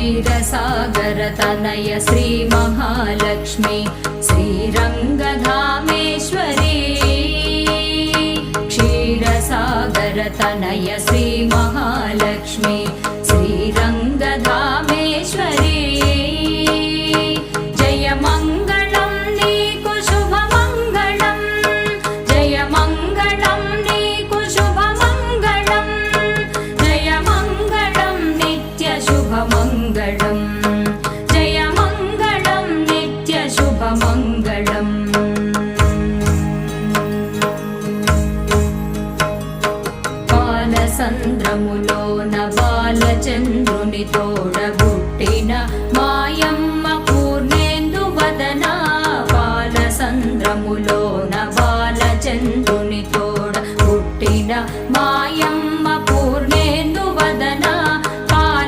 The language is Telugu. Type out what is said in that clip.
क्षीरसागरतनय श्रीमहालक्ष्मी श्रीरङ्गधामेश्वरी। क्षीरसागरतनय श्रीमहालक्ष्मी సంద్రములోన బాలచంద్రుని తోడబుట్టిన మాయమ్మ పూర్ణేందు వదన బాల సంద్రములోన బాలచంద్రుని తోడ పుట్టిన మాయమ్మ